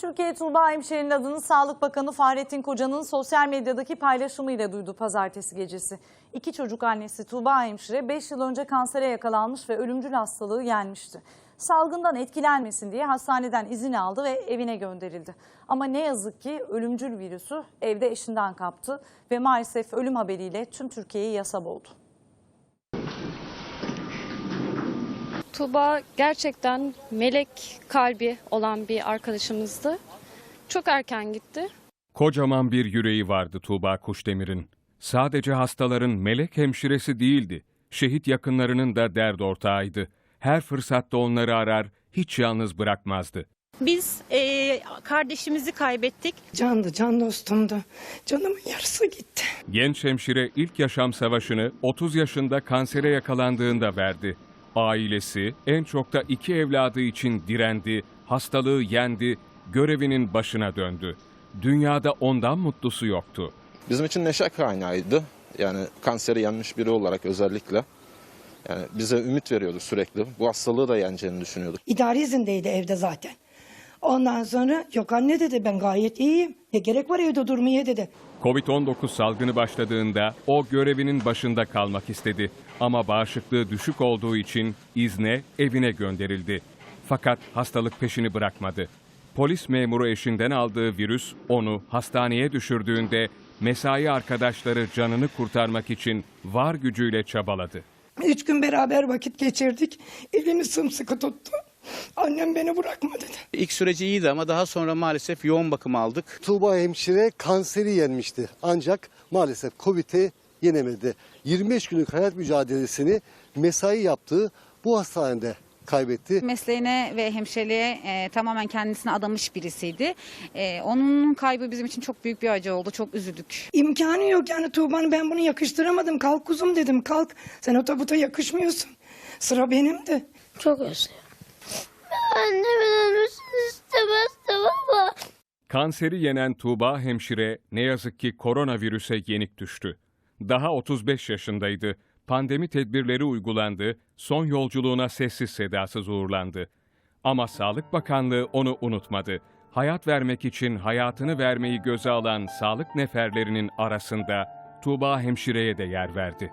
Türkiye Tuğba Hemşehri'nin adını Sağlık Bakanı Fahrettin Koca'nın sosyal medyadaki paylaşımıyla duydu pazartesi gecesi. İki çocuk annesi Tuğba Hemşire 5 yıl önce kansere yakalanmış ve ölümcül hastalığı yenmişti. Salgından etkilenmesin diye hastaneden izin aldı ve evine gönderildi. Ama ne yazık ki ölümcül virüsü evde eşinden kaptı ve maalesef ölüm haberiyle tüm Türkiye'yi yasa boğdu. Tuğba gerçekten melek kalbi olan bir arkadaşımızdı. Çok erken gitti. Kocaman bir yüreği vardı Tuğba Kuşdemir'in. Sadece hastaların melek hemşiresi değildi. Şehit yakınlarının da dert ortağıydı. Her fırsatta onları arar, hiç yalnız bırakmazdı. Biz eee, kardeşimizi kaybettik. Candı, can dostumdu. Canımın yarısı gitti. Genç hemşire ilk yaşam savaşını 30 yaşında kansere yakalandığında verdi. Ailesi en çok da iki evladı için direndi, hastalığı yendi, görevinin başına döndü. Dünyada ondan mutlusu yoktu. Bizim için neşe kaynağıydı. Yani kanseri yenmiş biri olarak özellikle. Yani bize ümit veriyordu sürekli. Bu hastalığı da yeneceğini düşünüyorduk. İdari izindeydi evde zaten. Ondan sonra yok anne dedi ben gayet iyiyim. Ne gerek var evde durmaya dedi. Covid-19 salgını başladığında o görevinin başında kalmak istedi. Ama bağışıklığı düşük olduğu için izne evine gönderildi. Fakat hastalık peşini bırakmadı. Polis memuru eşinden aldığı virüs onu hastaneye düşürdüğünde mesai arkadaşları canını kurtarmak için var gücüyle çabaladı. Üç gün beraber vakit geçirdik. Elimi sımsıkı tuttu. Annem beni bırakma dedi. İlk süreci iyiydi ama daha sonra maalesef yoğun bakım aldık. Tuğba hemşire kanseri yenmişti. Ancak maalesef Covid'i yenemedi. 25 günlük hayat mücadelesini mesai yaptığı bu hastanede kaybetti. mesleğine ve hemşireliğe e, tamamen kendisine adamış birisiydi. E, onun kaybı bizim için çok büyük bir acı oldu. Çok üzüldük. İmkanı yok yani Tuğba'nın ben bunu yakıştıramadım. Kalk kuzum dedim kalk. Sen o tabuta yakışmıyorsun. Sıra benimdi. Çok özlüyorum. Annemin ölmesini istemezdim ama. Kanseri yenen Tuğba hemşire ne yazık ki koronavirüse yenik düştü. Daha 35 yaşındaydı. Pandemi tedbirleri uygulandı, son yolculuğuna sessiz sedasız uğurlandı. Ama Sağlık Bakanlığı onu unutmadı. Hayat vermek için hayatını vermeyi göze alan sağlık neferlerinin arasında Tuğba hemşireye de yer verdi.